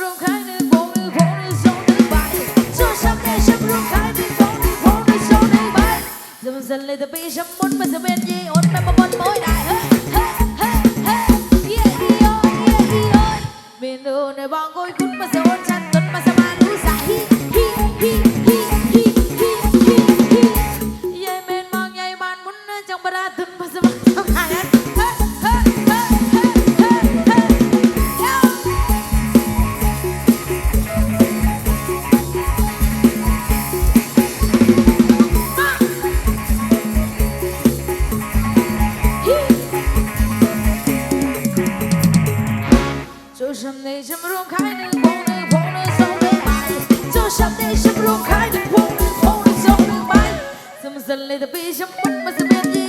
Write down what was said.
รวมครั้งหนึ่งวนึ่งวนึ่งสองหนึ่งใบสู้สำเร็จฉันรวมครั้งหนึ่งวงหนึ่งวนึ่งสองนใบจมันนเลยต่ปีฉันมุนมันจะเป็นยี่อ่อนแม่มาบนโมยได้เฮ้เฮ้เฮ้เฮ้เยี่ยดีอ่นเยี่ยดีอ่เมนูงจัฮีฮีฮีฮีฮีฮีฮีเมนงบระทุน Suddenly the vision was a bit